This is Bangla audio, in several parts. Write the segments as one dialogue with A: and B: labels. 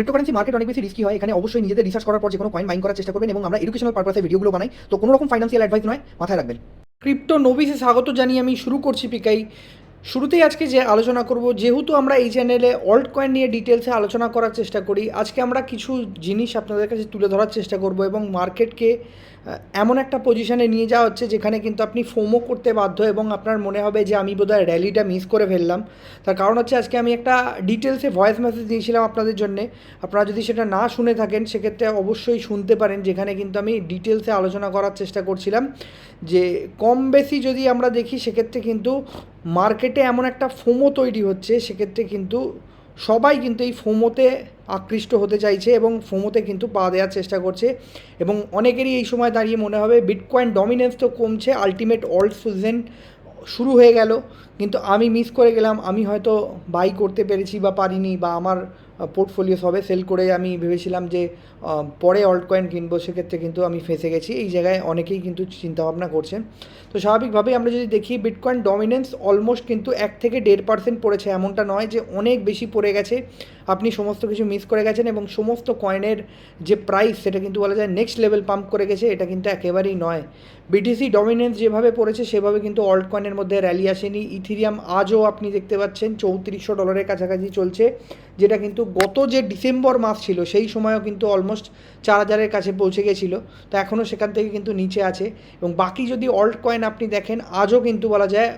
A: ক্রিপ্টোকারেন্সি মার্কেট অনেক বেশি রিস্কি হয়, এখানে অবশ্যই নিজেদের রিসার্চ করার পর যে কোনো কয়েন মাইন করার চেষ্টা করবেন এবং আমরা এডুকেশনাল পারপাসে ভিডিওগুলো বানাই। তো কোনো রকম ফাইন্যান্সিয়াল অ্যাডভাইস নয়, মাথায় রাখবেন। ক্রিপ্টো নবিসে স্বাগত জানিয়ে আমি শুরু করছি পিকাই। শুরুতেই আজকে যে আলোচনা করব, যেহেতু আমরা এই চ্যানেলে অল্ট কয়েন নিয়ে ডিটেলসে আলোচনা করার চেষ্টা করি, আজকে আমরা কিছু জিনিস আপনাদের কাছে তুলে ধরার চেষ্টা করব এবং মার্কেটকে এমন একটা পজিশনে নিয়ে যাওয়া হচ্ছে যেখানে কিন্তু আপনি ফোমো করতে বাধ্য এবং আপনার মনে হবে যে আমি বোধহয় র্যালিটা মিস করে ফেললাম। তার কারণ হচ্ছে আজকে আমি একটা ডিটেলসে ভয়েস মেসেজ দিয়েছিলাম আপনাদের জন্যে। আপনারা যদি সেটা না শুনে থাকেন, সেক্ষেত্রে অবশ্যই শুনতে পারেন, যেখানে কিন্তু আমি ডিটেলসে আলোচনা করার চেষ্টা করছিলাম। যে কম বেশি যদি আমরা দেখি, সেক্ষেত্রে কিন্তু মার্কেটে এমন একটা ফোমো তৈরি হচ্ছে, সেক্ষেত্রে কিন্তু সবাই কিন্তু এই ফোমোতে আকৃষ্ট হতে চাইছে এবং ফোমোতে কিন্তু পা দেওয়ার চেষ্টা করছে। এবং অনেকেরই এই সময় দাঁড়িয়ে মনে হবে বিটকয়েন ডমিনেন্স তো কমছে আলটিমেট অল্ট সিজন শুরু হয়ে গেল। কিন্তু আমি মিস করে গেলাম, আমি হয়তো বাই করতে পেরেছি বা পারিনি বা আমার পোর্টফোলিও সবে সেল করে আমি ভেবেছিলাম যে পরে অল্ট কয়েন কিনবো, সেক্ষেত্রে কিন্তু আমি ফেঁসে গেছি। এই জায়গায় অনেকেই কিন্তু চিন্তাভাবনা করছেন। তো স্বাভাবিকভাবেই আমরা যদি দেখি বিটকয়েন ডমিনেন্স অলমোস্ট কিন্তু এক থেকে দেড় পার্সেন্ট পড়েছে। এমনটা নয় যে অনেক বেশি পড়ে গেছে। আপনি সমস্ত কিছু মিস করে গেছেন এবং সমস্ত কয়েনের যে প্রাইস সেটা কিন্তু বলা যায় নেক্সট লেভেল পাম্প করে গেছে, এটা কিন্তু একেবারেই নয়। বিটিসি ডমিনেন্স যেভাবে পড়েছে, সেভাবে কিন্তু অল্ট কয়েনের মধ্যে র্যালি আসেনি। ইথিরিয়াম আজও আপনি দেখতে পাচ্ছেন, চৌত্রিশশো ডলারের কাছাকাছি চলছে, যেটা কিন্তু গত যে ডিসেম্বর মাস ছিল, সেই সময়ও কিন্তু অলমোস্ট চার হাজারের কাছে পৌঁছে গেছিল। তো এখনও সেখান থেকে কিন্তু নিচে আছে। এবং বাকি যদি অল্ট কয়েন আপনি দেখেন, আজও কিন্তু বলা যায়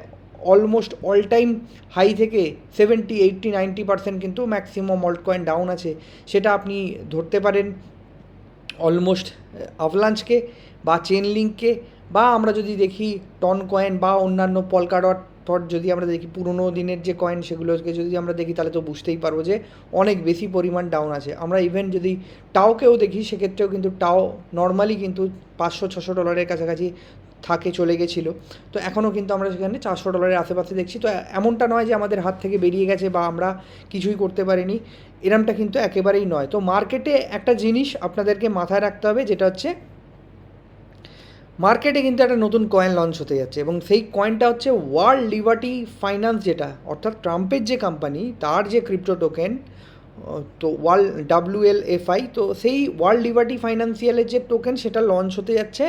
A: অলমোস্ট অল টাইম হাই থেকে সেভেন্টি এইট্টি নাইনটি পার্সেন্ট কিন্তু ম্যাক্সিমাম অল্ট কয়েন ডাউন আছে। সেটা আপনি ধরতে পারেন অলমোস্ট আভলাঞ্চকে বা চেন লিঙ্ককে বা আমরা যদি দেখি টন কয়েন বা অন্যান্য পলকাডট টট যদি আমরা দেখি, পুরোনো দিনের যে কয়েন সেগুলোকে যদি আমরা দেখি, তাহলে তো বুঝতেই পারব যে অনেক বেশি পরিমাণ ডাউন আছে। আমরা ইভেন যদি টাওকেও দেখি, সেক্ষেত্রেও কিন্তু টাও নর্মালি কিন্তু পাঁচশো, ছশো ডলারের কাছাকাছি থাকে, চলে গেছিল। তো এখনও কিন্তু আমরা সেখানে চারশো ডলারের আশেপাশে দেখছি। তো এমনটা নয় যে আমাদের হাত থেকে বেরিয়ে গেছে বা আমরা কিছুই করতে পারিনি। এরমটা কিন্তু একেবারেই নয়। তো মার্কেটে একটা জিনিস আপনাদেরকে মাথায় রাখতে হবে, যেটা হচ্ছে মার্কেটে কিন্তু একটা নতুন কয়েন লঞ্চ হতে যাচ্ছে এবং সেই কয়েনটা হচ্ছে ওয়ার্ল্ড লিবার্টি ফাইন্যান্স যেটা, অর্থাৎ ট্রাম্পের যে কোম্পানি তার যে ক্রিপ্টো টোকেন তো world W L F I তো সেই ওয়ার্ল্ড লিবার্টি ফাইন্যান্সিয়ালের যে টোকেন সেটা লঞ্চ হতে যাচ্ছে।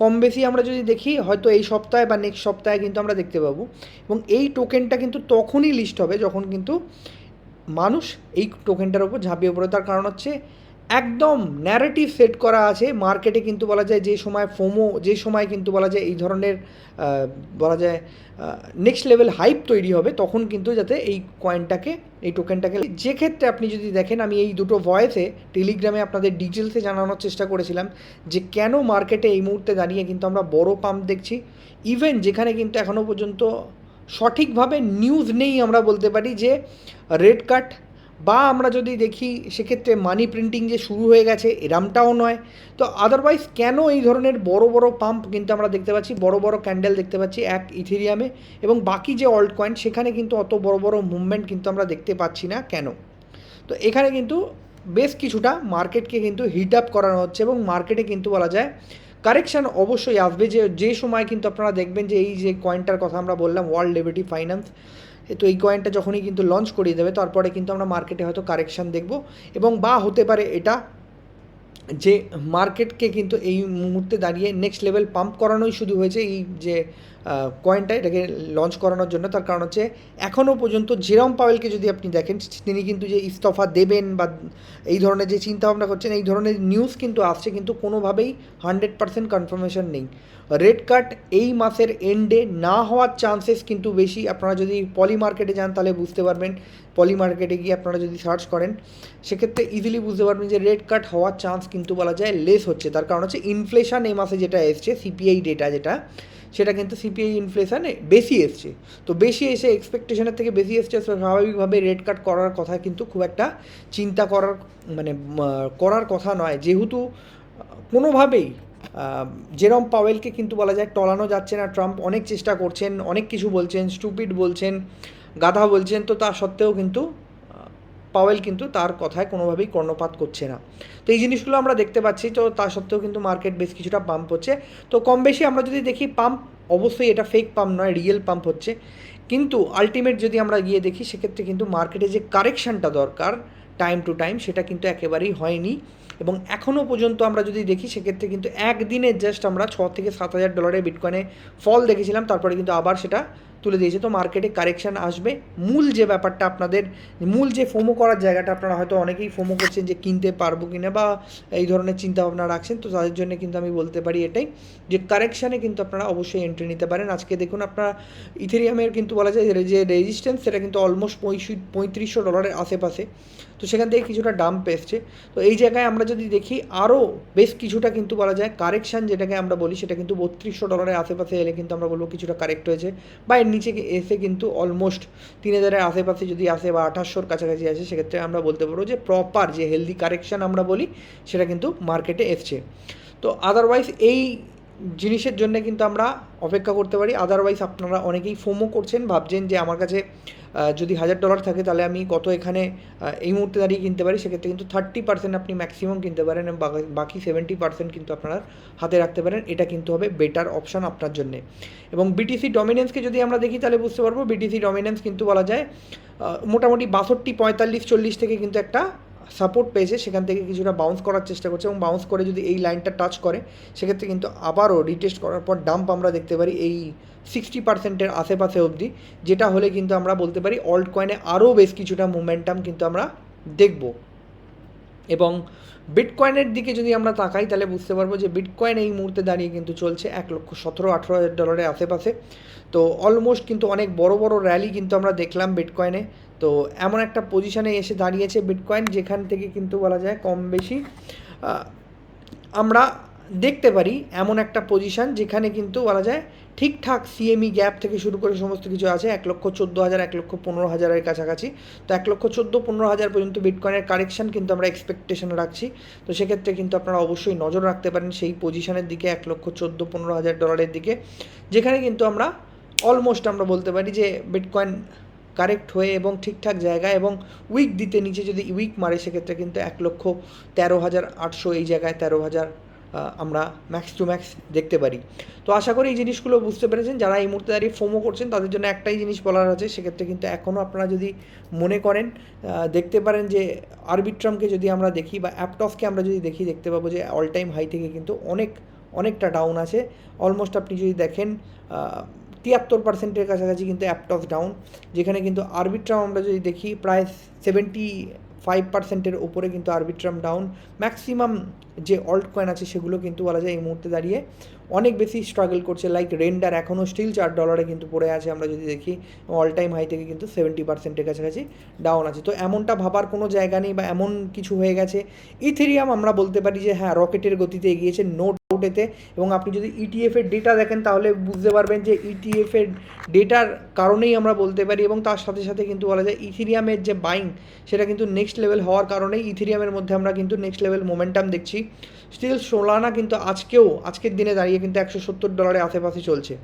A: কম বেশি আমরা যদি দেখি, হয়তো এই সপ্তাহে বা নেক্সট সপ্তাহে কিন্তু আমরা দেখতে পাবো। এবং এই টোকেনটা কিন্তু তখনই লিস্ট হবে যখন কিন্তু মানুষ এই টোকেনটার ওপর ঝাঁপিয়ে পড়ে। তার কারণ হচ্ছে একদম ন্যারেটিভ সেট করা আছে। মার্কেটে কিন্তু বলা যায় যে সময় ফোমো যে সময় কিন্তু বলা যায় এই ধরনের বলা যায় নেক্সট লেভেল হাইপ তৈরি হবে, তখন কিন্তু যাতে এই কয়েনটাকে এই টোকেনটাকে যে ক্ষেত্রে আপনি যদি দেখেন, আমি এই দুটো ভয়েসে টেলিগ্রামে আপনাদের ডিটেলসে জানানোর চেষ্টা করেছিলাম যে কেন মার্কেটে এই মুহূর্তে দাঁড়িয়ে কিন্তু আমরা বড় পাম্প দেখছি। ইভেন যেখানে কিন্তু এখনও পর্যন্ত সঠিকভাবে নিউজ নেই আমরা বলতে পারি যে রেড কাট বা আমরা যদি দেখি সেক্ষেত্রে মানি প্রিন্টিং যে শুরু হয়ে গেছে, এরামটাও নয়। তো আদারওয়াইজ কেন এই ধরনের বড় বড় পাম্প কিন্তু আমরা দেখতে পাচ্ছি, বড় বড় ক্যান্ডেল দেখতে পাচ্ছি এক ইথেরিয়ামে এবং বাকি যে অল্ট কয়েন সেখানে কিন্তু অত বড় বড় মুভমেন্ট কিন্তু আমরা দেখতে পাচ্ছি না কেন? তো এখানে কিন্তু বেশ কিছুটা মার্কেটকে কিন্তু হিট আপ করানো হচ্ছে এবং মার্কেটে কিন্তু বলা যায় কারেকশান অবশ্যই আসবে। যে যে সময় কিন্তু আপনারা দেখবেন যে এই যে কয়েনটার কথা আমরা বললাম ওয়ার্ল্ড লিবার্টি ফাইন্যান্স তো এই কয়েনটা যখনই কিন্তু লঞ্চ করিয়ে দেবে, তারপরে কিন্তু আমরা মার্কেটে হয়তো কারেকশান দেখব এবং বা হতে পারে এটা যে মার্কেটকে কিন্তু এই মুহূর্তে দাঁড়িয়ে নেক্সট লেভেল পাম্প করানোই শুধু হয়েছে। এই যে কয়েনটা এটাকে লঞ্চ করানোর জন্য। তার কারণ হচ্ছে, এখনও পর্যন্ত জেরম পাওয়েলকে যদি আপনি দেখেন তিনি কিন্তু যে ইস্তফা দেবেন বা এই ধরনের যে চিন্তাভাবনা করছেন, এই ধরনের নিউজ কিন্তু আসছে, কিন্তু কোনোভাবেই হান্ড্রেড পার্সেন্ট কনফার্মেশন নেই। রেড কাট এই মাসের এন্ডে না হওয়ার চান্সেস কিন্তু বেশি। আপনারা যদি পলি মার্কেটে যান, তাহলে বুঝতে পারবেন পলি মার্কেটে গিয়ে আপনারা যদি সার্চ করেন, সেক্ষেত্রে ইজিলি বুঝতে পারবেন যে রেড কাট হওয়ার চান্স কিন্তু বলা যায় লেস হচ্ছে। তার কারণ হচ্ছে ইনফ্লেশন এই মাসে যেটা এসছে সিপিআই ডেটা যেটা সেটা কিন্তু সিপিআই ইনফ্লেশনে বেশি এসছে। তো বেশি এসে এক্সপেকটেশনের থেকে বেশি এসছে স্বাভাবিকভাবে রেড কাট করার কথা কিন্তু খুব একটা চিন্তা করার মানে করার কথা নয়। যেহেতু কোনোভাবেই জেরম পাওয়েলকে কিন্তু বলা যায় টলানো যাচ্ছে না। ট্রাম্প অনেক চেষ্টা করছেন, অনেক কিছু বলছেন, স্টুপিড বলছেন, গাধা বলছেন, তো তা সত্ত্বেও কিন্তু পাওয়েল কিন্তু তার কথায় কোনোভাবেই কর্ণপাত করছে না। তো এই জিনিসগুলো আমরা দেখতে পাচ্ছি, তো তা সত্ত্বেও কিন্তু মার্কেট বেশ কিছুটা পাম্প হচ্ছে। তো কম বেশি আমরা যদি দেখি পাম্প, অবশ্যই এটা ফেক পাম্প নয় রিয়েল পাম্প হচ্ছে। কিন্তু আলটিমেট যদি আমরা গিয়ে দেখি, সেক্ষেত্রে কিন্তু মার্কেটে যে কারেকশানটা দরকার টাইম টু টাইম সেটা কিন্তু একেবারেই হয়নি। এবং এখনও পর্যন্ত আমরা যদি দেখি, সেক্ষেত্রে কিন্তু একদিনে জাস্ট আমরা ছ থেকে সাত হাজার ডলারের বিটকয়েনে ফল দেখেছিলাম, তারপরে কিন্তু আবার সেটা তুলে দিয়েছে। তো মার্কেটে কারেকশান আসবে। মূল যে ব্যাপারটা আপনাদের, মূল যে ফোমো করার জায়গাটা আপনারা হয়তো অনেকেই ফোমো করছেন যে কিনতে পারব কিনা বা এই ধরনের চিন্তাভাবনা রাখছেন। তো তাদের জন্য কিন্তু আমি বলতে পারি এটাই যে কারেকশানে কিন্তু আপনারা অবশ্যই এন্ট্রি নিতে পারেন। আজকে দেখুন আপনারা ইথেরিয়ামের কিন্তু বলা যায় যে রেজিস্ট্যান্স সেটা কিন্তু অলমোস্ট পঁয়ত্রিশশো ডলারের আশেপাশে। তো সেখান থেকে কিছুটা ডাম্প এসছে। তো এই জায়গায় আমরা যদি দেখি আরও বেশ কিছুটা কিন্তু বলা যায় কারেকশান যেটাকে আমরা বলি, সেটা কিন্তু বত্রিশশো ডলারের আশেপাশে এলে কিন্তু আমরা বলব কিছুটা কারেক্ট হয়েছে। বা এর নিচে এসে কিন্তু অলমোস্ট তিন হাজারের আশেপাশে যদি আসে বা আঠাশশোর কাছাকাছি আসে, সেক্ষেত্রে আমরা বলতে পারব যে প্রপার যে হেলদি কারেকশান আমরা বলি, সেটা কিন্তু মার্কেটে এসছে। তো আদারওয়াইজ এই জিনিসের জন্য কিন্তু আমরা অপেক্ষা করতে পারি। আদারওয়াইজ আপনারা অনেকেই ফোমো করছেন, ভাবছেন যে আমার কাছে যদি হাজার ডলার থাকে তাহলে আমি কত এখানে এই মুহূর্তে দাঁড়িয়ে কিনতে পারি? সেক্ষেত্রে কিন্তু থার্টি পার্সেন্ট আপনি ম্যাক্সিমাম কিনতে পারেন এবং বাকি- সেভেন্টি পার্সেন্ট কিন্তু আপনারা হাতে রাখতে পারেন। এটা কিন্তু হবে বেটার অপশান আপনার জন্যে। এবং বিটিসি ডমিনেন্সকে যদি আমরা দেখি তাহলে বুঝতে পারব বিটিসি ডমিনেন্স কিন্তু বলা যায় মোটামুটি বাষট্টি, পঁয়তাল্লিশ, চল্লিশ থেকে কিন্তু একটা সাপোর্ট পেয়েছে সেখান থেকে কিছুটা বাউন্স করার চেষ্টা করছে এবং বাউন্স করে যদি এই লাইনটা টাচ করে, সেক্ষেত্রে কিন্তু আবারও রিটেস্ট করার পর ডাম্প আমরা দেখতে পারি এই সিক্সটি পার্সেন্টের আশেপাশে অবধি, যেটা হলে কিন্তু আমরা বলতে পারি অল্ট কয়েনে আরও বেশ কিছুটা মোমেন্টাম কিন্তু আমরা দেখব। এবং বিটকয়েনের দিকে যদি আমরা তাকাই, তাহলে বুঝতে পারব যে বিটকয়েন এই মুহূর্তে দাঁড়িয়ে কিন্তু চলছে এক লক্ষ সতেরো, আঠেরো হাজার ডলারের আশেপাশে। তো অলমোস্ট কিন্তু অনেক বড় বড় র্যালি কিন্তু আমরা দেখলাম বিটকয়েনে তো এমন একটা পজিশানে এসে দাঁড়িয়েছে বিটকয়েন যেখান থেকে কিন্তু বলা যায় কম বেশি আমরা দেখতে পারি এমন একটা পজিশন যেখানে কিন্তু বলা যায় ঠিকঠাক সিএমই গ্যাপ থেকে শুরু করে সমস্ত কিছু আছে, এক লক্ষ চোদ্দ হাজার, এক লক্ষ পনেরো হাজারের কাছাকাছি। তো এক লক্ষ চোদ্দ, পনেরো হাজার পর্যন্ত বিটকয়েনের কারেকশন কিন্তু আমরা এক্সপেকটেশন রাখছি। তো সেক্ষেত্রে কিন্তু আপনারা অবশ্যই নজর রাখতে পারেন সেই পজিশনের দিকে, এক লক্ষ চোদ্দ, পনেরো হাজার ডলারের দিকে, যেখানে কিন্তু আমরা অলমোস্ট আমরা বলতে পারি যে বিটকয়েন কারেক্ট হয়ে এবং ঠিকঠাক জায়গায় এবং উইক দিতে নিচে যদি উইক মারে, সেক্ষেত্রে কিন্তু এক লক্ষ তেরো হাজার আটশো এই জায়গায় তেরো হাজার আমরা ম্যাক্স টু ম্যাক্স দেখতে পারি। তো আশা করি এই জিনিসগুলো বুঝতে পেরেছেন। যারা এই মুহূর্তে দাঁড়িয়ে ফোমো করছেন, তাদের জন্য একটাই জিনিস বলার আছে, সেক্ষেত্রে কিন্তু এখনও আপনারা যদি মনে করেন দেখতে পারেন যে আরবিট্রামকে যদি আমরা দেখি বা অ্যাপটফকে আমরা যদি দেখি, দেখতে পাবো যে অল টাইম হাই থেকে কিন্তু অনেক, অনেকটা ডাউন আছে। অলমোস্ট আপনি যদি দেখেন তিয়াত্তর পার্সেন্টের কাছাকাছি কিন্তু অ্যাপটস ডাউন যেখানে কিন্তু আরবিট্রাম আমরা যদি দেখি প্রায় সেভেন্টি ফাইভ পার্সেন্টের ওপরে কিন্তু আরবিট্রাম ডাউন ম্যাক্সিমাম যে অল্ট কয়েন আছে সেগুলো কিন্তু বলা যায় এই মুহূর্তে দাঁড়িয়ে অনেক বেশি স্ট্রাগল করছে লাইক রেন্ডার এখনও স্টিল চার ডলারে কিন্তু পড়ে আছে আমরা যদি দেখি অল টাইম হাই থেকে কিন্তু সেভেন্টি পার্সেন্টের কাছাকাছি ডাউন আছে। তো এমনটা ভাবার কোনো জায়গা নেই বা এমন কিছু হয়ে গেছে। ইথেরিয়াম আমরা বলতে পারি যে হ্যাঁ রকেটের গতিতে এগিয়েছে নো ডাউট এতে এবং আপনি যদি ইটিএফ এর ডেটা দেখেন, তাহলে বুঝতে পারবেন যে ইটিএফ এর ডেটার কারণেই আমরা বলতে পারি, এবং তার সাথে সাথে কিন্তু বলা যায় ইথেরিয়ামের যে বাইং সেটা কিন্তু নেক্সট লেভেল হওয়ার কারণেই ইথেরিয়ামের মধ্যে আমরা কিন্তু নেক্সট লেভেল মোমেন্টাম দেখছি। স্টিল সোলানা কিন্তু আজকেও, আজকের দিনে দাঁড়িয়ে কিন্তু একশো সত্তর ডলারের আশেপাশে চলছে।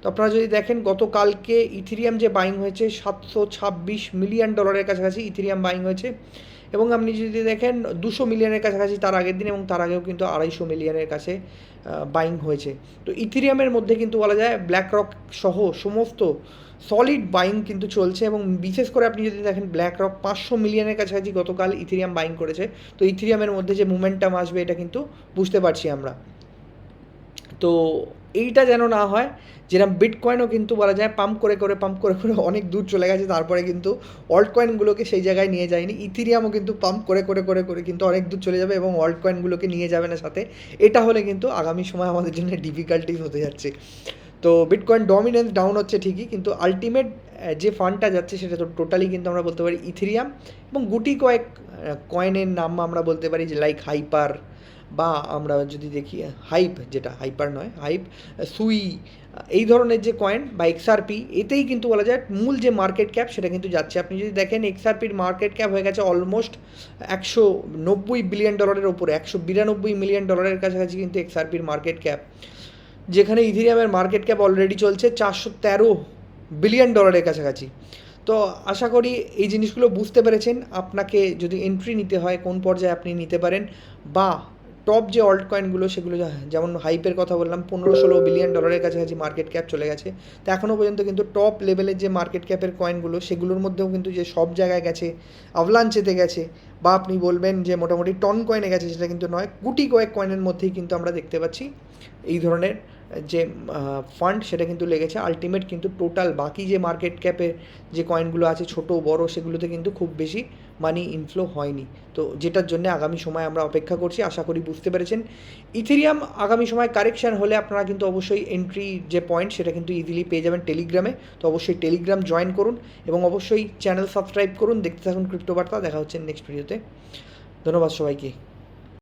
A: তো আপনারা যদি দেখেন, গতকালকে ইথেরিয়াম যে বাইং হয়েছে, সাতশো ছাব্বিশ মিলিয়ন ডলারের কাছাকাছি ইথেরিয়াম বাইং হয়েছে। এবং আপনি যদি দেখেন, দুশো মিলিয়নের কাছাকাছি তার আগের দিন এবং তার আগেও কিন্তু আড়াইশো মিলিয়নের কাছে বাইং হয়েছে। তো ইথেরিয়ামের মধ্যে কিন্তু বলা যায় ব্ল্যাক রক সহ সমস্ত সলিড বাইং কিন্তু চলছে এবং বিশেষ করে আপনি যদি দেখেন ব্ল্যাক রক পাঁচশো মিলিয়নের কাছাকাছি গতকাল ইথেরিয়াম বাইং করেছে। তো ইথেরিয়ামের মধ্যে যে মুভমেন্টাম আসবে, এটা কিন্তু বুঝতে পারছি আমরা। তো এইটা যেন না হয় যেরকম বিটকয়েনও কিন্তু বলা যায় পাম্প করে করে পাম্প করে করে অনেক দূর চলে গেছে, তারপরে কিন্তু অল্ট কয়েনগুলোকে সেই জায়গায় নিয়ে যায়নি। ইথিরিয়ামও কিন্তু পাম্প করে করে করে করে কিন্তু অনেক দূর চলে যাবে এবং অল্ট কয়েনগুলোকে নিয়ে যাবে না সাথে। এটা হলে কিন্তু আগামী সময় আমাদের জন্য ডিফিকাল্টিস হতে যাচ্ছে। তো বিটকয়েন ডমিনেন্স ডাউন হচ্ছে ঠিকই, কিন্তু আলটিমেট যে ফান্ডটা যাচ্ছে সেটা তো টোটালি কিন্তু আমরা বলতে পারি ইথিরিয়াম এবং গুটি কয়েক কয়েনের নাম আমরা বলতে পারি যে লাইক হাইপার বা আমরা যদি দেখি হাইপ যেটা হাইপার নয় হাইপ সুই এই ধরনের যে কয়েন বা এক্সআরপি এতেই কিন্তু বলা যায় মূল যে মার্কেট ক্যাপ সেটা কিন্তু যাচ্ছে। আপনি যদি দেখেন এক্সআরপির মার্কেট ক্যাপ হয়ে গেছে অলমোস্ট একশো নব্বই বিলিয়ন ডলারের ওপরে একশো বিরানব্বই মিলিয়ন ডলারের কাছাকাছি কিন্তু এক্সআরপির মার্কেট ক্যাপ যেখানে ইথেরিয়ামের মার্কেট ক্যাপ অলরেডি চলছে চারশো তেরো বিলিয়ন ডলারের কাছাকাছি। তো আশা করি এই জিনিসগুলো বুঝতে পেরেছেন। আপনাকে যদি এন্ট্রি নিতে হয়, কোন পর্যায়ে আপনি নিতে পারেন বা টপ যে অল্ট কয়েনগুলো সেগুলো যেমন হাইপের কথা বললাম, পনেরো ষোলো বিলিয়ন ডলারের কাছাকাছি মার্কেট ক্যাপ চলে গেছে। তো এখনও পর্যন্ত কিন্তু টপ লেভেলের যে মার্কেট ক্যাপের কয়েনগুলো সেগুলোর মধ্যেও কিন্তু যে সব জায়গায় গেছে আভলাঞ্চেতে গেছে, বা আপনি বলবেন যে মোটামুটি টন কয়েনে গেছে সেটা কিন্তু নয়, কুটি কয়েক কয়েনের মধ্যেই কিন্তু আমরা দেখতে পাচ্ছি এই ধরনের। যে ফান্ড সেটা কিন্তু লেগেছে। আলটিমেট কিন্তু টোটাল বাকি যে মার্কেট ক্যাপের যে কয়েনগুলো আছে, ছোট, বড়, সেগুলোতে কিন্তু খুব বেশি মানি ইনফ্লো হয়নি। তো যেটার জন্য আগামী সময় আমরা অপেক্ষা করছি, আশা করি বুঝতে পেরেছেন। ইথেরিয়াম আগামী সময় কারেকশান হলে আপনারা কিন্তু অবশ্যই এন্ট্রি যে পয়েন্ট সেটা কিন্তু ইজিলি পেয়ে যাবেন টেলিগ্রামে তো অবশ্যই টেলিগ্রাম জয়েন করুন এবং অবশ্যই চ্যানেল সাবস্ক্রাইব করুন। দেখতে থাকুন ক্রিপ্টো বার্তা দেখা হচ্ছে নেক্সট ভিডিওতে ধন্যবাদ সবাইকে।